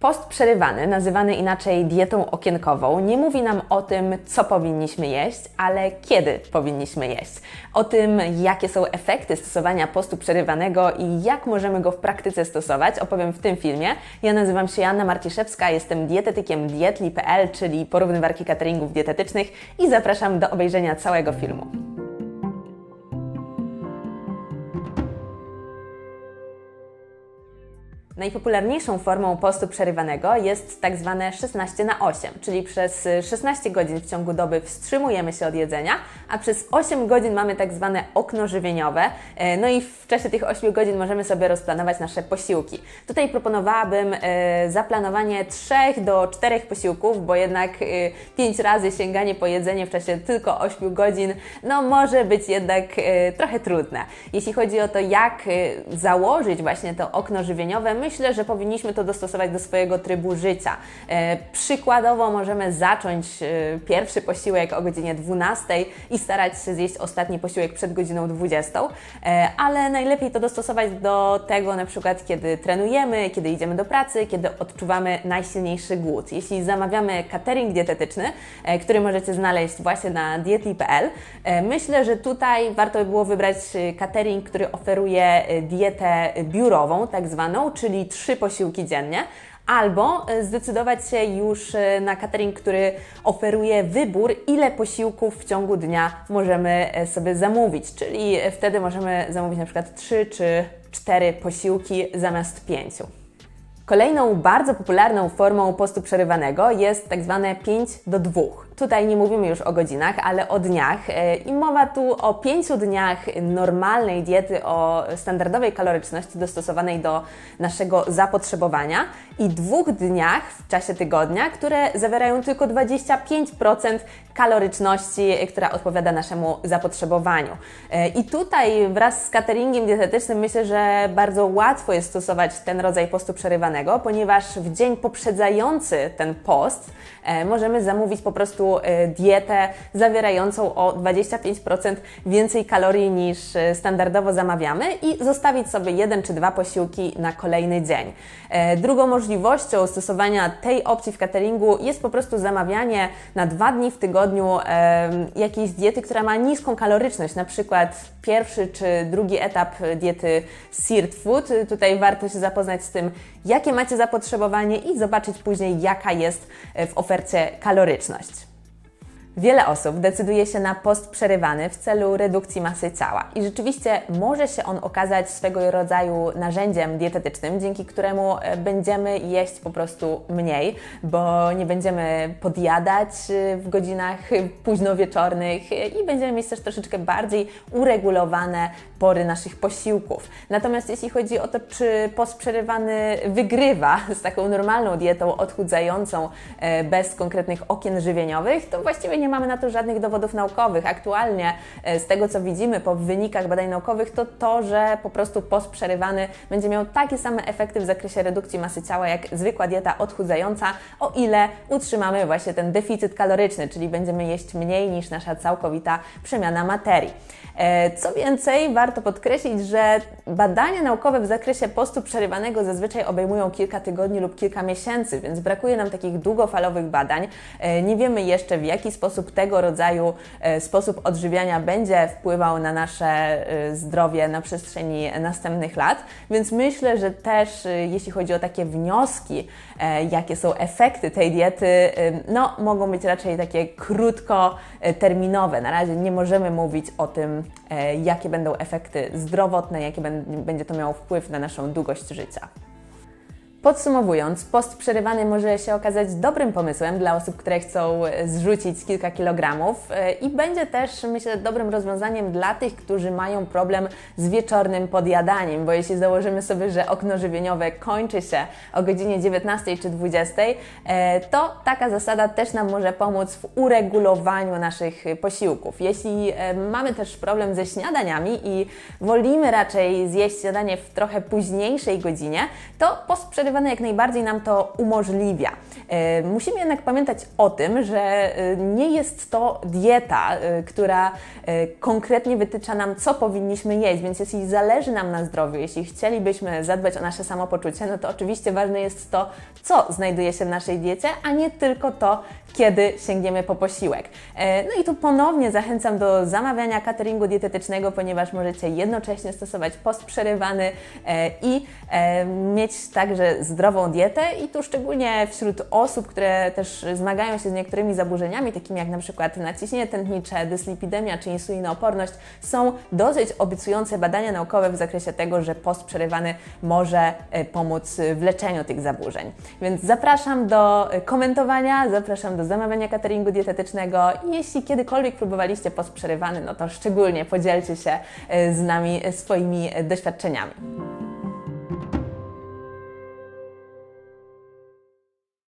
Post przerywany, nazywany inaczej dietą okienkową, nie mówi nam o tym, co powinniśmy jeść, ale kiedy powinniśmy jeść. O tym, jakie są efekty stosowania postu przerywanego i jak możemy go w praktyce stosować, opowiem w tym filmie. Ja nazywam się Joanna Marciszewska, jestem dietetykiem dietli.pl, czyli porównywarki cateringów dietetycznych i zapraszam do obejrzenia całego filmu. Najpopularniejszą formą postu przerywanego jest tak zwane 16 na 8, czyli przez 16 godzin w ciągu doby wstrzymujemy się od jedzenia, a przez 8 godzin mamy tak zwane okno żywieniowe. E, No i w czasie tych 8 godzin możemy sobie rozplanować nasze posiłki. Tutaj proponowałabym e, zaplanowanie 3 do 4 posiłków, bo jednak 5 razy sięganie po jedzenie w czasie tylko 8 godzin, no może być jednak e, trochę trudne. Jeśli chodzi o to, jak e, założyć właśnie to okno żywieniowe, myślę, że powinniśmy to dostosować do swojego trybu życia. E, Przykładowo możemy zacząć e, pierwszy posiłek o godzinie 12 i starać się zjeść ostatni posiłek przed godziną 20, e, ale najlepiej to dostosować do tego na przykład, kiedy trenujemy, kiedy idziemy do pracy, kiedy odczuwamy najsilniejszy głód. Jeśli zamawiamy catering dietetyczny, który możecie znaleźć właśnie na dietli.pl, myślę, że tutaj warto by było wybrać catering, który oferuje dietę biurową, tak zwaną, czyli trzy posiłki dziennie. Albo e, zdecydować się już e, na catering, który oferuje wybór, ile posiłków w ciągu dnia możemy e, sobie zamówić. Czyli wtedy możemy zamówić na przykład 3 czy 4 posiłki zamiast 5. Kolejną bardzo popularną formą postu przerywanego jest tak zwane 5 do 2. Tutaj nie mówimy już o godzinach, ale o dniach. E, I mowa tu o 5 dniach normalnej diety, o standardowej kaloryczności dostosowanej do naszego zapotrzebowania i dwóch dniach w czasie tygodnia, które zawierają tylko 25% kaloryczności, która odpowiada naszemu zapotrzebowaniu. E, I tutaj wraz z cateringiem dietetycznym myślę, że bardzo łatwo jest stosować ten rodzaj postu przerywanego, ponieważ w dzień poprzedzający ten post e, możemy zamówić po prostu e, dietę zawierającą o 25% więcej kalorii niż e, standardowo zamawiamy i zostawić sobie jeden czy dwa posiłki na kolejny dzień. E, Drugą możliwością stosowania tej opcji w cateringu jest po prostu zamawianie na dwa dni w tygodniu jakiejś diety, która ma niską kaloryczność, na przykład pierwszy czy drugi etap diety Seared Food. Tutaj warto się zapoznać z tym, jakie macie zapotrzebowanie i zobaczyć później, jaka jest w ofercie kaloryczność. Wiele osób decyduje się na post przerywany w celu redukcji masy ciała i rzeczywiście może się on okazać swego rodzaju narzędziem dietetycznym, dzięki któremu e, będziemy jeść po prostu mniej, bo nie będziemy podjadać e, w godzinach e, późno wieczornych i będziemy mieć też troszeczkę bardziej uregulowane pory naszych posiłków. Natomiast jeśli chodzi o to, czy post przerywany wygrywa z taką normalną dietą odchudzającą e, bez konkretnych okien żywieniowych, to właściwie nie mamy na to żadnych dowodów naukowych. Aktualnie e, z tego, co widzimy po wynikach badań naukowych, to to, że po prostu post przerywany będzie miał takie same efekty w zakresie redukcji masy ciała, jak zwykła dieta odchudzająca, o ile utrzymamy właśnie ten deficyt kaloryczny, czyli będziemy jeść mniej niż nasza całkowita przemiana materii. E, Co więcej, warto podkreślić, że badania naukowe w zakresie postu przerywanego zazwyczaj obejmują kilka tygodni lub kilka miesięcy, więc brakuje nam takich długofalowych badań. E, Nie wiemy jeszcze, w jaki sposób tego rodzaju e, sposób odżywiania będzie wpływał na nasze e, zdrowie na przestrzeni następnych lat, więc myślę, że też jeśli chodzi o takie wnioski, jakie są efekty tej diety, no mogą być raczej takie krótkoterminowe. Na razie nie możemy mówić o tym, jakie będą efekty zdrowotne, jaki będzie to miało wpływ na naszą długość życia. Podsumowując, post przerywany może się okazać dobrym pomysłem dla osób, które chcą e, zrzucić kilka kilogramów e, i będzie też, myślę, dobrym rozwiązaniem dla tych, którzy mają problem z wieczornym podjadaniem, bo jeśli założymy sobie, że okno żywieniowe kończy się o godzinie 19 czy 20, e, to taka zasada też nam może pomóc w uregulowaniu naszych posiłków. Jeśli mamy też problem ze śniadaniami i wolimy raczej zjeść śniadanie w trochę późniejszej godzinie, to post przerywany jak najbardziej nam to umożliwia. E, Musimy jednak pamiętać o tym, że e, nie jest to dieta, e, która konkretnie wytycza nam, co powinniśmy jeść, więc jeśli zależy nam na zdrowiu, jeśli chcielibyśmy zadbać o nasze samopoczucie, no to oczywiście ważne jest to, co znajduje się w naszej diecie, a nie tylko to, kiedy sięgniemy po posiłek. No i tu ponownie zachęcam do zamawiania cateringu dietetycznego, ponieważ możecie jednocześnie stosować post przerywany i mieć także zdrową dietę i tu szczególnie wśród osób, które też zmagają się z niektórymi zaburzeniami, takimi jak na przykład naciśnienie tętnicze, dyslipidemia czy insulinooporność, są dosyć obiecujące badania naukowe w zakresie tego, że post przerywany może e, pomóc w leczeniu tych zaburzeń. Więc zapraszam do e, komentowania, zapraszam do zamawiania cateringu dietetycznego i jeśli kiedykolwiek próbowaliście post przerywany, no to szczególnie podzielcie się e, z nami swoimi doświadczeniami.